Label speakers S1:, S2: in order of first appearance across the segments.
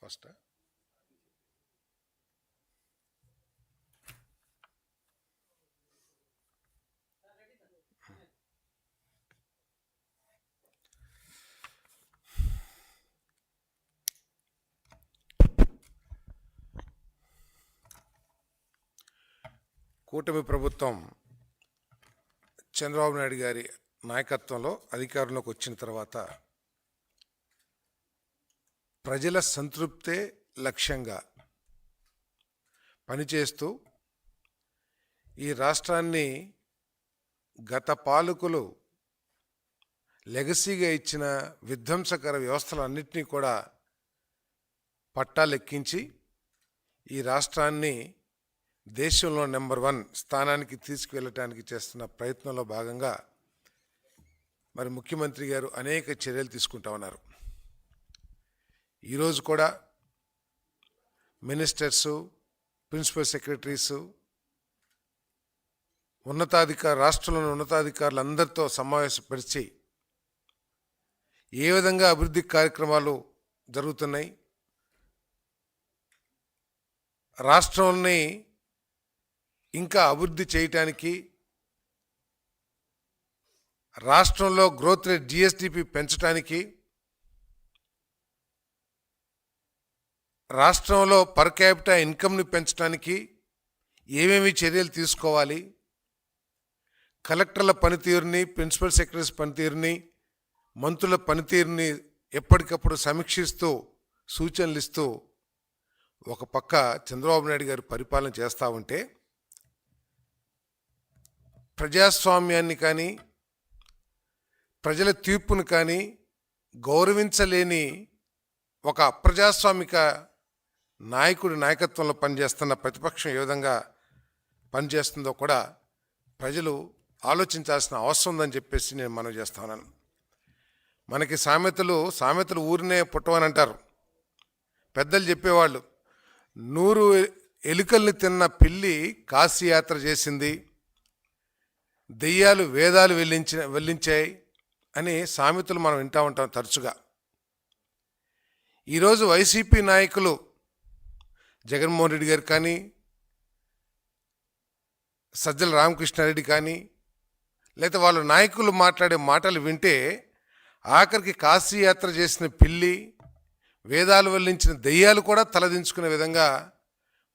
S1: First hmm.
S2: కూటమి ప్రభుత్వం చంద్రబాబు నాయుడు గారి నాయకత్వంలో అధికారంలోకి వచ్చిన తర్వాత ప్రజల సంతృప్తే లక్ష్యంగా పనిచేస్తూ ఈ రాష్ట్రాన్ని గత పాలకులు లెగసీగా ఇచ్చిన విధ్వంసకర వ్యవస్థలన్నింటినీ కూడా పట్టాలెక్కించి ఈ రాష్ట్రాన్ని దేశంలో నెంబర్ వన్ స్థానానికి తీసుకువెళ్ళటానికి చేస్తున్న ప్రయత్నంలో భాగంగా మరి ముఖ్యమంత్రి గారు అనేక చర్యలు తీసుకుంటా ఉన్నారు ఈరోజు కూడా మినిస్టర్సు ప్రిన్సిపల్ సెక్రటరీసు ఉన్నతాధికారు రాష్ట్రంలోని ఉన్నతాధికారులు అందరితో సమావేశపరిచి ఏ విధంగా అభివృద్ధి కార్యక్రమాలు జరుగుతున్నాయి రాష్ట్రంని ఇంకా అభివృద్ధి చేయటానికి రాష్ట్రంలో గ్రోత్ రేట్ జిఎస్డిపి పెంచడానికి రాష్ట్రంలో పర్ క్యాపిటా ఇన్కమ్ని పెంచడానికి ఏమేమి చర్యలు తీసుకోవాలి కలెక్టర్ల పనితీరుని ప్రిన్సిపల్ సెక్రటరీస్ పనితీరుని మంత్రుల పనితీరుని ఎప్పటికప్పుడు సమీక్షిస్తూ సూచనలు ఇస్తూ ఒక పక్క చంద్రబాబు నాయుడు గారు పరిపాలన చేస్తూ ఉంటే ప్రజాస్వామ్యాన్ని కానీ ప్రజల తీర్పును కానీ గౌరవించలేని ఒక అప్రజాస్వామిక నాయకుడి నాయకత్వంలో పనిచేస్తున్న ప్రతిపక్షం ఏ విధంగా పనిచేస్తుందో కూడా ప్రజలు ఆలోచించాల్సిన అవసరం ఉందని చెప్పేసి నేను మనం చేస్తున్నాను మనకి సామెతలు సామెతలు ఊరినే పుట్టవని అంటారు పెద్దలు చెప్పేవాళ్ళు నూరు ఎలుకల్ని తిన్న పిల్లి కాశీయాత్ర చేసింది దెయ్యాలు వేదాలు వెల్లించిన వెల్లించాయి అని సామెతలు మనం వింటూ ఉంటాం తరచుగా ఈరోజు వైసీపీ నాయకులు జగన్మోహన్ రెడ్డి గారు కానీ సజ్జల రామకృష్ణారెడ్డి కానీ లేకపోతే వాళ్ళ నాయకులు మాట్లాడే మాటలు వింటే ఆఖరికి కాశీయాత్ర చేసిన పిల్లి వేదాలు వల్లించిన దెయ్యాలు కూడా తలదించుకునే విధంగా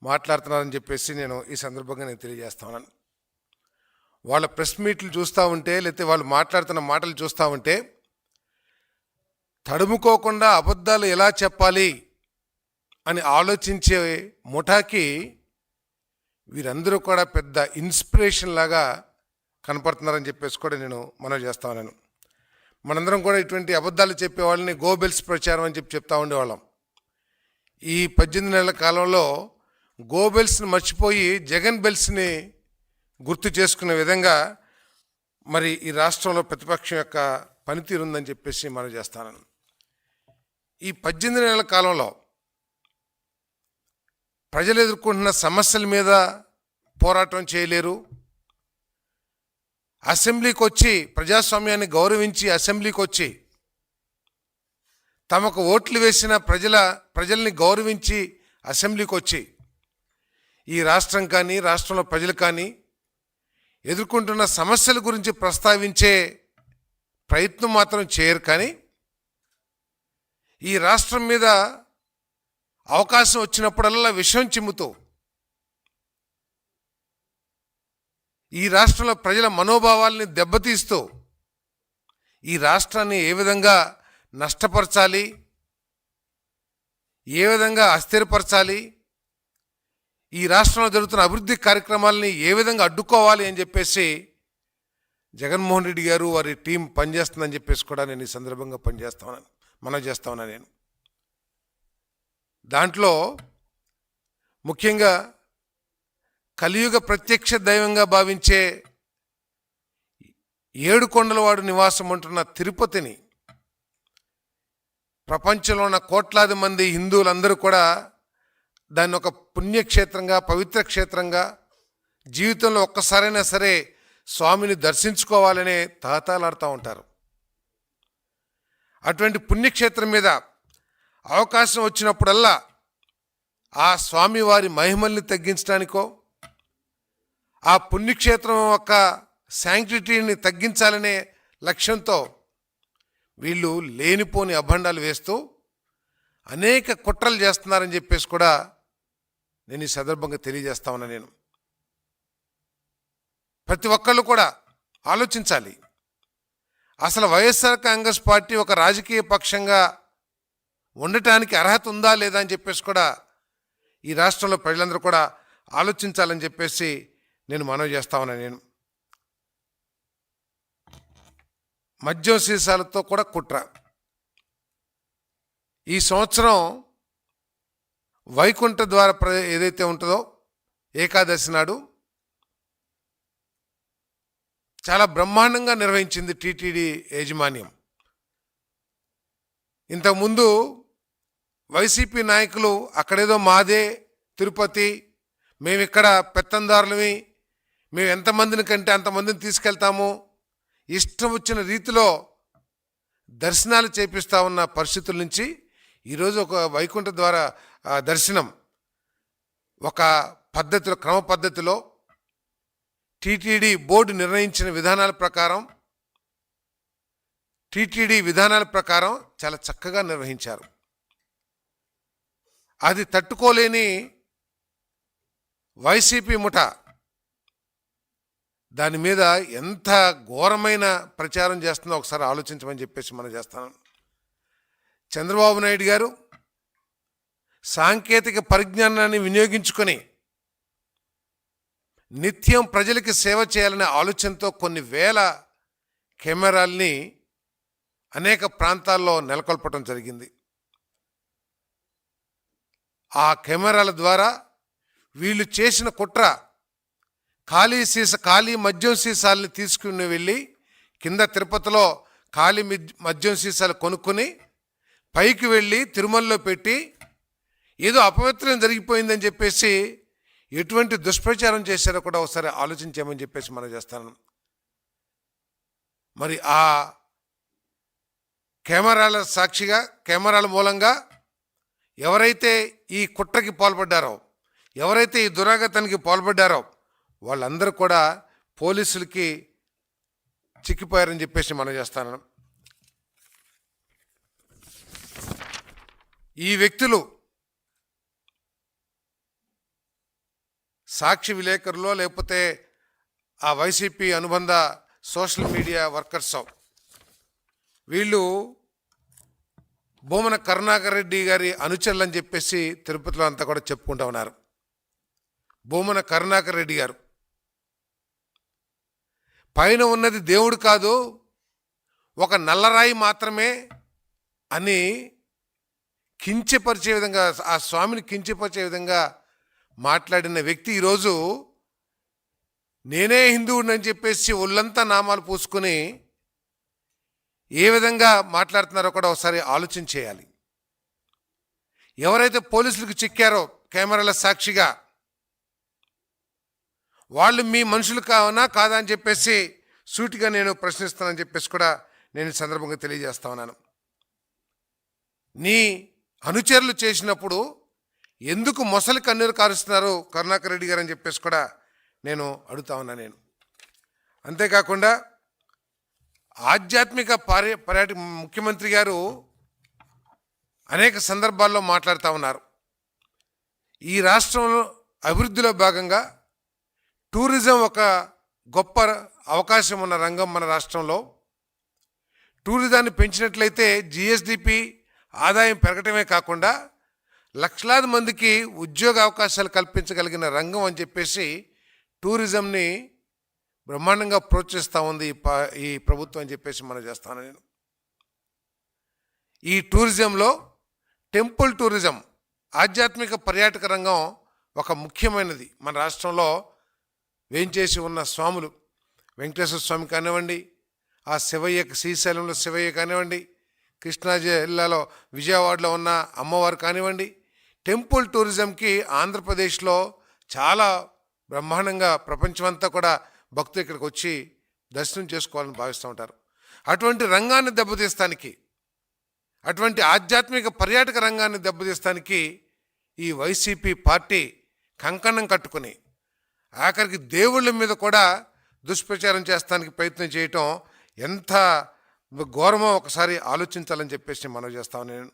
S2: మాట్లాడుతున్నారని చెప్పేసి నేను ఈ సందర్భంగా నేను తెలియజేస్తున్నాను వాళ్ళ ప్రెస్ మీట్లు చూస్తూ ఉంటే లేకపోతే వాళ్ళు మాట్లాడుతున్న మాటలు చూస్తూ ఉంటే తడుముకోకుండా అబద్ధాలు ఎలా చెప్పాలి అని ఆలోచించే ముఠాకి వీరందరూ కూడా పెద్ద ఇన్స్పిరేషన్ లాగా కనపడుతున్నారని చెప్పేసి కూడా నేను మనం చేస్తా ఉన్నాను మనందరం కూడా ఇటువంటి అబద్ధాలు చెప్పేవాళ్ళని గోబెల్స్ ప్రచారం అని చెప్పి చెప్తా ఉండేవాళ్ళం ఈ పద్దెనిమిది నెలల కాలంలో గోబెల్స్ని మర్చిపోయి జగన్ బెల్స్ని గుర్తు చేసుకునే విధంగా మరి ఈ రాష్ట్రంలో ప్రతిపక్షం యొక్క పనితీరుందని చెప్పేసి మనం చేస్తాను ఈ పద్దెనిమిది నెలల కాలంలో ప్రజలు ఎదుర్కొంటున్న సమస్యల మీద పోరాటం చేయలేరు అసెంబ్లీకి వచ్చి ప్రజాస్వామ్యాన్ని గౌరవించి అసెంబ్లీకి వచ్చి తమకు ఓట్లు వేసిన ప్రజల ప్రజల్ని గౌరవించి అసెంబ్లీకి వచ్చి ఈ రాష్ట్రం కానీ రాష్ట్రంలో ప్రజలు కానీ ఎదుర్కొంటున్న సమస్యల గురించి ప్రస్తావించే ప్రయత్నం మాత్రం చేయరు కానీ ఈ రాష్ట్రం మీద అవకాశం వచ్చినప్పుడల్లా విషం చిమ్ముతూ ఈ రాష్ట్రంలో ప్రజల మనోభావాల్ని దెబ్బతీస్తూ ఈ రాష్ట్రాన్ని ఏ విధంగా నష్టపరచాలి ఏ విధంగా అస్థిరపరచాలి ఈ రాష్ట్రంలో జరుగుతున్న అభివృద్ధి కార్యక్రమాలని ఏ విధంగా అడ్డుకోవాలి అని చెప్పేసి జగన్మోహన్ రెడ్డి గారు వారి టీం పనిచేస్తుందని చెప్పేసి కూడా నేను ఈ సందర్భంగా పనిచేస్తా ఉన్నాను మనం చేస్తా ఉన్నాను నేను దాంట్లో ముఖ్యంగా కలియుగ ప్రత్యక్ష దైవంగా భావించే ఏడుకొండలవాడు నివాసం ఉంటున్న తిరుపతిని ప్రపంచంలో ఉన్న కోట్లాది మంది హిందువులందరూ కూడా దాన్ని ఒక పుణ్యక్షేత్రంగా పవిత్ర క్షేత్రంగా జీవితంలో ఒక్కసారైనా సరే స్వామిని దర్శించుకోవాలనే తాతాలాడుతూ ఉంటారు అటువంటి పుణ్యక్షేత్రం మీద అవకాశం వచ్చినప్పుడల్లా ఆ స్వామివారి మహిమల్ని తగ్గించడానికో ఆ పుణ్యక్షేత్రం యొక్క శాంక్టిటీని తగ్గించాలనే లక్ష్యంతో వీళ్ళు లేనిపోని అభండాలు వేస్తూ అనేక కుట్రలు చేస్తున్నారని చెప్పేసి కూడా నేను ఈ సందర్భంగా తెలియజేస్తా ఉన్నా నేను ప్రతి ఒక్కళ్ళు కూడా ఆలోచించాలి అసలు వైఎస్ఆర్ కాంగ్రెస్ పార్టీ ఒక రాజకీయ పక్షంగా ఉండటానికి అర్హత ఉందా లేదా అని చెప్పేసి కూడా ఈ రాష్ట్రంలో ప్రజలందరూ కూడా ఆలోచించాలని చెప్పేసి నేను మనవి చేస్తా ఉన్నాను నేను మద్యం సీసాలతో కూడా కుట్ర ఈ సంవత్సరం వైకుంఠ ద్వార ప్ర ఏదైతే ఉంటుందో ఏకాదశి నాడు చాలా బ్రహ్మాండంగా నిర్వహించింది టీటీడీ యాజమాన్యం ఇంతకుముందు వైసీపీ నాయకులు అక్కడేదో మాదే తిరుపతి మేమిక్కడ పెత్తందారులమి మేము ఎంతమందిని కంటే అంతమందిని తీసుకెళ్తాము ఇష్టం వచ్చిన రీతిలో దర్శనాలు చేపిస్తూ ఉన్న పరిస్థితుల నుంచి ఈరోజు ఒక వైకుంఠ ద్వారా దర్శనం ఒక పద్ధతిలో క్రమ పద్ధతిలో టీటీడీ బోర్డు నిర్ణయించిన విధానాల ప్రకారం టీటీడీ విధానాల ప్రకారం చాలా చక్కగా నిర్వహించారు అది తట్టుకోలేని వైసీపీ ముఠ దాని మీద ఎంత ఘోరమైన ప్రచారం చేస్తుందో ఒకసారి ఆలోచించమని చెప్పేసి మనం చేస్తాను చంద్రబాబు నాయుడు గారు సాంకేతిక పరిజ్ఞానాన్ని వినియోగించుకొని నిత్యం ప్రజలకి సేవ చేయాలనే ఆలోచనతో కొన్ని వేల కెమెరాల్ని అనేక ప్రాంతాల్లో నెలకొల్పడం జరిగింది ఆ కెమెరాల ద్వారా వీళ్ళు చేసిన కుట్ర ఖాళీ సీస ఖాళీ మద్యం సీసాలని తీసుకుని వెళ్ళి కింద తిరుపతిలో ఖాళీ మద్యం సీసాలు కొనుక్కుని పైకి వెళ్ళి తిరుమలలో పెట్టి ఏదో అపవిత్రం జరిగిపోయిందని చెప్పేసి ఎటువంటి దుష్ప్రచారం చేశారో కూడా ఒకసారి ఆలోచించామని చెప్పేసి మనం చేస్తాను మరి ఆ కెమెరాల సాక్షిగా కెమెరాల మూలంగా ఎవరైతే ఈ కుట్రకి పాల్పడ్డారో ఎవరైతే ఈ దురాగతానికి పాల్పడ్డారో వాళ్ళందరూ కూడా పోలీసులకి చిక్కిపోయారని చెప్పేసి మనం చేస్తాను ఈ వ్యక్తులు సాక్షి విలేకరులో లేకపోతే ఆ వైసీపీ అనుబంధ సోషల్ మీడియా వర్కర్స్ వీళ్ళు భూమన కరుణాకర్ రెడ్డి గారి అనుచరులు అని చెప్పేసి తిరుపతిలో అంతా కూడా చెప్పుకుంటూ ఉన్నారు భూమన కరుణాకర్ రెడ్డి గారు పైన ఉన్నది దేవుడు కాదు ఒక నల్లరాయి మాత్రమే అని కించపరిచే విధంగా ఆ స్వామిని కించపరిచే విధంగా మాట్లాడిన వ్యక్తి ఈరోజు నేనే హిందువుడిని అని చెప్పేసి ఒళ్ళంతా నామాలు పూసుకుని ఏ విధంగా మాట్లాడుతున్నారో కూడా ఒకసారి ఆలోచన చేయాలి ఎవరైతే పోలీసులకు చిక్కారో కెమెరాల సాక్షిగా వాళ్ళు మీ మనుషులు కావనా కాదా అని చెప్పేసి సూటిగా నేను ప్రశ్నిస్తానని చెప్పేసి కూడా నేను సందర్భంగా తెలియజేస్తా ఉన్నాను నీ అనుచరులు చేసినప్పుడు ఎందుకు మొసలి కన్నీరు కారుస్తున్నారు కరుణాకర్ రెడ్డి గారు అని చెప్పేసి కూడా నేను అడుగుతా ఉన్నా నేను అంతేకాకుండా ఆధ్యాత్మిక పర్య పర్యాట ముఖ్యమంత్రి గారు అనేక సందర్భాల్లో మాట్లాడుతూ ఉన్నారు ఈ రాష్ట్రంలో అభివృద్ధిలో భాగంగా టూరిజం ఒక గొప్ప అవకాశం ఉన్న రంగం మన రాష్ట్రంలో టూరిజాన్ని పెంచినట్లయితే జిఎస్డిపి ఆదాయం పెరగటమే కాకుండా లక్షలాది మందికి ఉద్యోగ అవకాశాలు కల్పించగలిగిన రంగం అని చెప్పేసి టూరిజంని బ్రహ్మాండంగా ప్రోత్సహిస్తూ ఉంది ఈ ఈ ప్రభుత్వం అని చెప్పేసి మనం చేస్తాను నేను ఈ టూరిజంలో టెంపుల్ టూరిజం ఆధ్యాత్మిక పర్యాటక రంగం ఒక ముఖ్యమైనది మన రాష్ట్రంలో వేయించేసి ఉన్న స్వాములు వెంకటేశ్వర స్వామి కానివ్వండి ఆ శివయ్య శ్రీశైలంలో శివయ్య కానివ్వండి కృష్ణా జిల్లాలో విజయవాడలో ఉన్న అమ్మవారు కానివ్వండి టెంపుల్ టూరిజంకి ఆంధ్రప్రదేశ్లో చాలా బ్రహ్మాండంగా ప్రపంచమంతా కూడా భక్తులు ఇక్కడికి వచ్చి దర్శనం చేసుకోవాలని భావిస్తూ ఉంటారు అటువంటి రంగాన్ని దెబ్బతీస్తానికి అటువంటి ఆధ్యాత్మిక పర్యాటక రంగాన్ని దెబ్బతీస్తానికి ఈ వైసీపీ పార్టీ కంకణం కట్టుకుని ఆఖరికి దేవుళ్ళ మీద కూడా దుష్ప్రచారం చేస్తానికి ప్రయత్నం చేయటం ఎంత ఘోరమో ఒకసారి ఆలోచించాలని చెప్పేసి మనం చేస్తాను నేను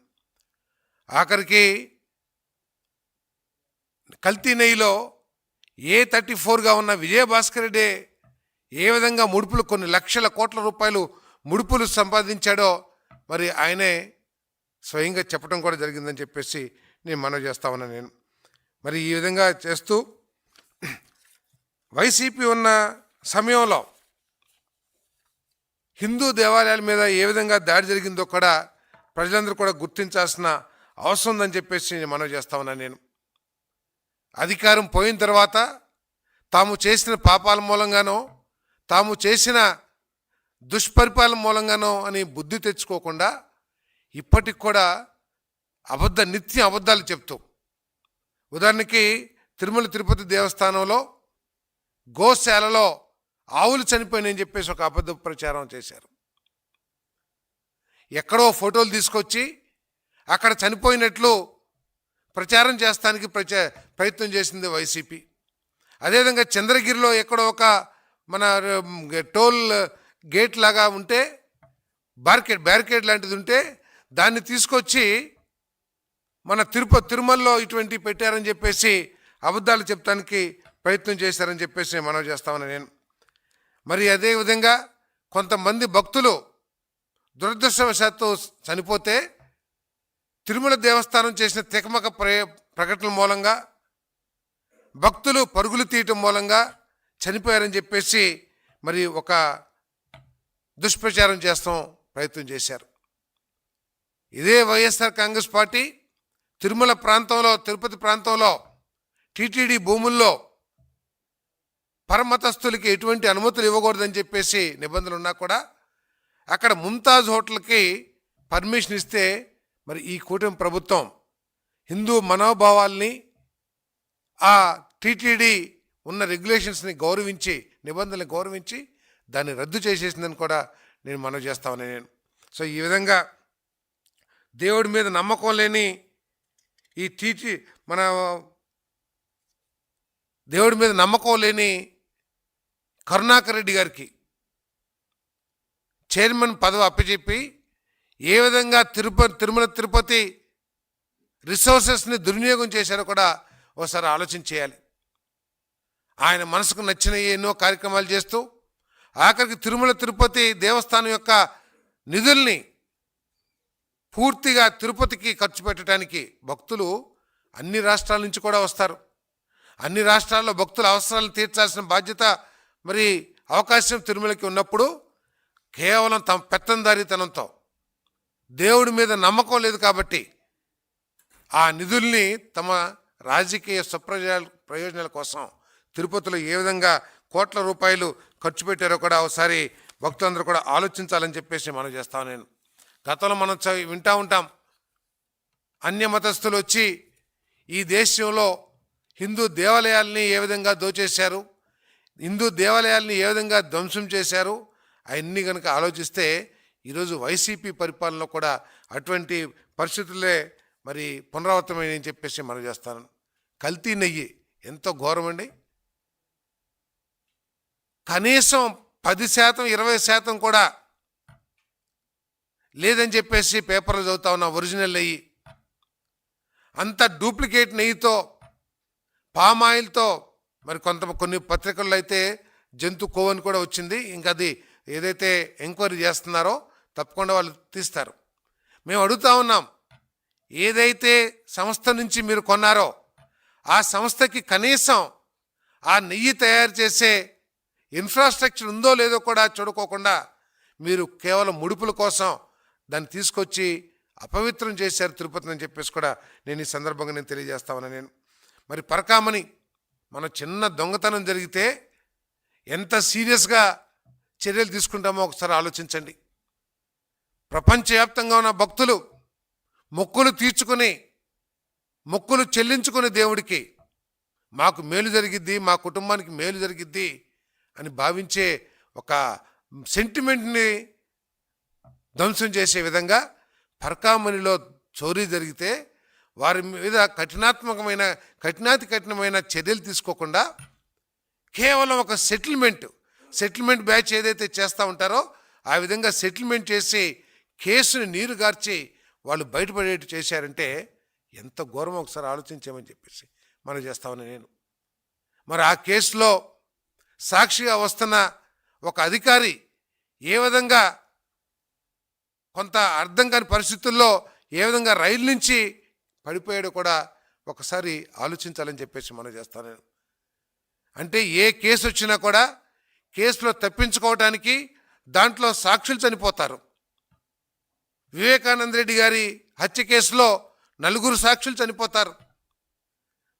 S2: ఆఖరికి కల్తీ నెయ్యిలో ఏ థర్టీ ఫోర్గా ఉన్న విజయభాస్కర్ రెడ్డి ఏ విధంగా ముడుపులు కొన్ని లక్షల కోట్ల రూపాయలు ముడుపులు సంపాదించాడో మరి ఆయనే స్వయంగా చెప్పడం కూడా జరిగిందని చెప్పేసి నేను మనవి చేస్తా ఉన్నా నేను మరి ఈ విధంగా చేస్తూ వైసీపీ ఉన్న సమయంలో హిందూ దేవాలయాల మీద ఏ విధంగా దాడి జరిగిందో కూడా ప్రజలందరూ కూడా గుర్తించాల్సిన అవసరం ఉందని చెప్పేసి నేను మనవి చేస్తా ఉన్నా నేను అధికారం పోయిన తర్వాత తాము చేసిన పాపాల మూలంగానో తాము చేసిన దుష్పరిపాలన మూలంగానో అని బుద్ధి తెచ్చుకోకుండా ఇప్పటికి కూడా అబద్ధ నిత్యం అబద్ధాలు చెప్తూ ఉదాహరణకి తిరుమల తిరుపతి దేవస్థానంలో గోశాలలో ఆవులు చనిపోయినని చెప్పేసి ఒక అబద్ధ ప్రచారం చేశారు ఎక్కడో ఫోటోలు తీసుకొచ్చి అక్కడ చనిపోయినట్లు ప్రచారం చేస్తానికి ప్రచ ప్రయత్నం చేసింది వైసీపీ అదేవిధంగా చంద్రగిరిలో ఎక్కడో ఒక మన టోల్ గేట్ లాగా ఉంటే బార్కెట్ బ్యారికేడ్ లాంటిది ఉంటే దాన్ని తీసుకొచ్చి మన తిరుపతి తిరుమలలో ఇటువంటి పెట్టారని చెప్పేసి అబద్ధాలు చెప్తానికి ప్రయత్నం చేశారని చెప్పేసి నేను మనవి చేస్తామని నేను మరి అదేవిధంగా కొంతమంది భక్తులు దురదృష్టవశాత్తు చనిపోతే తిరుమల దేవస్థానం చేసిన తికమక ప్రకటన మూలంగా భక్తులు పరుగులు తీయటం మూలంగా చనిపోయారని చెప్పేసి మరి ఒక దుష్ప్రచారం చేస్తాం ప్రయత్నం చేశారు ఇదే వైఎస్ఆర్ కాంగ్రెస్ పార్టీ తిరుమల ప్రాంతంలో తిరుపతి ప్రాంతంలో టీటీడీ భూముల్లో పరమతస్తులకి ఎటువంటి అనుమతులు ఇవ్వకూడదని చెప్పేసి నిబంధనలు ఉన్నా కూడా అక్కడ ముంతాజ్ హోటల్కి పర్మిషన్ ఇస్తే మరి ఈ కూటమి ప్రభుత్వం హిందూ మనోభావాల్ని ఆ టీటీడీ ఉన్న రెగ్యులేషన్స్ని గౌరవించి నిబంధనలు గౌరవించి దాన్ని రద్దు చేసేసిందని కూడా నేను మనవి చేస్తామని నేను సో ఈ విధంగా దేవుడి మీద నమ్మకం లేని ఈ టీటీ మన దేవుడి మీద నమ్మకం లేని కరుణాకర్ రెడ్డి గారికి చైర్మన్ పదవి అప్పచెప్పి ఏ విధంగా తిరుపతి తిరుమల తిరుపతి రిసోర్సెస్ని దుర్వినియోగం చేశారో కూడా ఒకసారి ఆలోచన చేయాలి ఆయన మనసుకు నచ్చిన ఎన్నో కార్యక్రమాలు చేస్తూ ఆఖరికి తిరుమల తిరుపతి దేవస్థానం యొక్క నిధుల్ని పూర్తిగా తిరుపతికి ఖర్చు పెట్టడానికి భక్తులు అన్ని రాష్ట్రాల నుంచి కూడా వస్తారు అన్ని రాష్ట్రాల్లో భక్తుల అవసరాలను తీర్చాల్సిన బాధ్యత మరి అవకాశం తిరుమలకి ఉన్నప్పుడు కేవలం తమ పెత్తందారీతనంతో దేవుడి మీద నమ్మకం లేదు కాబట్టి ఆ నిధుల్ని తమ రాజకీయ స్వప్రయోజనాల ప్రయోజనాల కోసం తిరుపతిలో ఏ విధంగా కోట్ల రూపాయలు ఖర్చు పెట్టారో కూడా ఒకసారి భక్తులందరూ కూడా ఆలోచించాలని చెప్పేసి మనం చేస్తాం నేను గతంలో మనం వింటూ ఉంటాం అన్య మతస్థులు వచ్చి ఈ దేశంలో హిందూ దేవాలయాల్ని ఏ విధంగా దోచేశారు హిందూ దేవాలయాల్ని ఏ విధంగా ధ్వంసం చేశారు అవన్నీ కనుక ఆలోచిస్తే ఈరోజు వైసీపీ పరిపాలనలో కూడా అటువంటి పరిస్థితులే మరి పునరావృతమైనని చెప్పేసి మనం చేస్తాను కల్తీ నెయ్యి ఎంతో ఘోరమండి కనీసం పది శాతం ఇరవై శాతం కూడా లేదని చెప్పేసి పేపర్లు చదువుతా ఉన్నా ఒరిజినల్ నెయ్యి అంత డూప్లికేట్ నెయ్యితో పామాయిల్తో మరి కొంత కొన్ని పత్రికల్లో అయితే జంతు కోవన్ కూడా వచ్చింది ఇంకా అది ఏదైతే ఎంక్వైరీ చేస్తున్నారో తప్పకుండా వాళ్ళు తీస్తారు మేము అడుగుతా ఉన్నాం ఏదైతే సంస్థ నుంచి మీరు కొన్నారో ఆ సంస్థకి కనీసం ఆ నెయ్యి తయారు చేసే ఇన్ఫ్రాస్ట్రక్చర్ ఉందో లేదో కూడా చూడుకోకుండా మీరు కేవలం ముడుపుల కోసం దాన్ని తీసుకొచ్చి అపవిత్రం చేశారు తిరుపతిని అని చెప్పేసి కూడా నేను ఈ సందర్భంగా నేను తెలియజేస్తామని నేను మరి పరకామని మన చిన్న దొంగతనం జరిగితే ఎంత సీరియస్గా చర్యలు తీసుకుంటామో ఒకసారి ఆలోచించండి ప్రపంచవ్యాప్తంగా ఉన్న భక్తులు మొక్కులు తీర్చుకుని మొక్కులు చెల్లించుకుని దేవుడికి మాకు మేలు జరిగిద్ది మా కుటుంబానికి మేలు జరిగిద్ది అని భావించే ఒక సెంటిమెంట్ని ధ్వంసం చేసే విధంగా పర్కామణిలో చోరీ జరిగితే వారి మీద కఠినాత్మకమైన కఠినాతి కఠినమైన చర్యలు తీసుకోకుండా కేవలం ఒక సెటిల్మెంట్ సెటిల్మెంట్ బ్యాచ్ ఏదైతే చేస్తూ ఉంటారో ఆ విధంగా సెటిల్మెంట్ చేసి కేసుని నీరు గార్చి వాళ్ళు బయటపడేట్టు చేశారంటే ఎంత ఘోరం ఒకసారి ఆలోచించామని చెప్పేసి మనం చేస్తామని నేను మరి ఆ కేసులో సాక్షిగా వస్తున్న ఒక అధికారి ఏ విధంగా కొంత అర్థం కాని పరిస్థితుల్లో ఏ విధంగా రైలు నుంచి పడిపోయాడు కూడా ఒకసారి ఆలోచించాలని చెప్పేసి మనం చేస్తాను నేను అంటే ఏ కేసు వచ్చినా కూడా కేసులో తప్పించుకోవడానికి దాంట్లో సాక్షులు చనిపోతారు వివేకానంద రెడ్డి గారి హత్య కేసులో నలుగురు సాక్షులు చనిపోతారు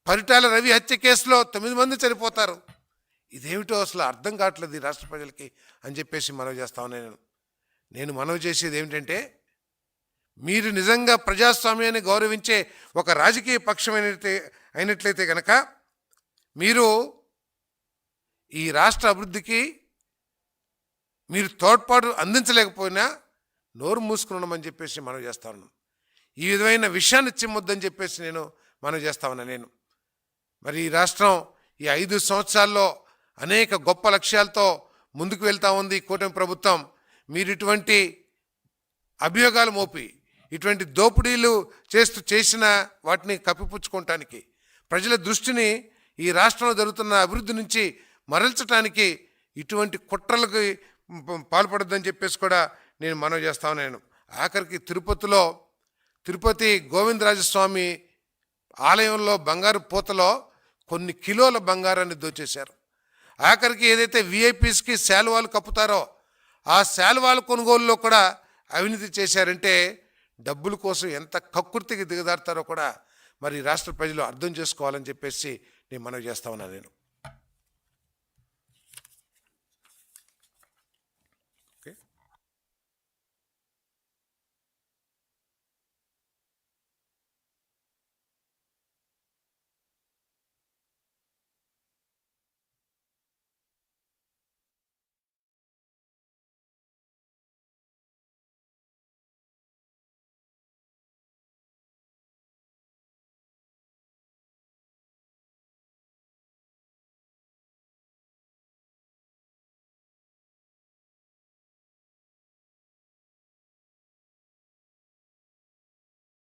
S2: పరిటాల రవి హత్య కేసులో తొమ్మిది మంది చనిపోతారు ఇదేమిటో అసలు అర్థం కావట్లేదు ఈ రాష్ట్ర ప్రజలకి అని చెప్పేసి మనవి చేస్తా నేను నేను మనవి చేసేది ఏమిటంటే మీరు నిజంగా ప్రజాస్వామ్యాన్ని గౌరవించే ఒక రాజకీయ పక్షం అయినట్లయితే అయినట్లయితే కనుక మీరు ఈ రాష్ట్ర అభివృద్ధికి మీరు తోడ్పాటు అందించలేకపోయినా నోరు మూసుకుని ఉండమని చెప్పేసి మనం చేస్తా ఉన్నాం ఈ విధమైన విషయాన్ని చిమ్మొద్దని చెప్పేసి నేను మనం చేస్తా ఉన్నా నేను మరి ఈ రాష్ట్రం ఈ ఐదు సంవత్సరాల్లో అనేక గొప్ప లక్ష్యాలతో ముందుకు వెళ్తా ఉంది కూటమి ప్రభుత్వం మీరు ఇటువంటి అభియోగాలు మోపి ఇటువంటి దోపిడీలు చేస్తూ చేసిన వాటిని కప్పిపుచ్చుకోవటానికి ప్రజల దృష్టిని ఈ రాష్ట్రంలో జరుగుతున్న అభివృద్ధి నుంచి మరల్చడానికి ఇటువంటి కుట్రలకి పాల్పడద్దని చెప్పేసి కూడా నేను మనవి చేస్తాను నేను ఆఖరికి తిరుపతిలో తిరుపతి గోవిందరాజస్వామి ఆలయంలో బంగారు పూతలో కొన్ని కిలోల బంగారాన్ని దోచేశారు ఆఖరికి ఏదైతే విఐపీస్కి శాలువాలు కప్పుతారో ఆ శాలువాల కొనుగోలులో కూడా అవినీతి చేశారంటే డబ్బుల కోసం ఎంత కకృతికి దిగదారుతారో కూడా మరి రాష్ట్ర ప్రజలు అర్థం చేసుకోవాలని చెప్పేసి నేను మనవి చేస్తా ఉన్నాను నేను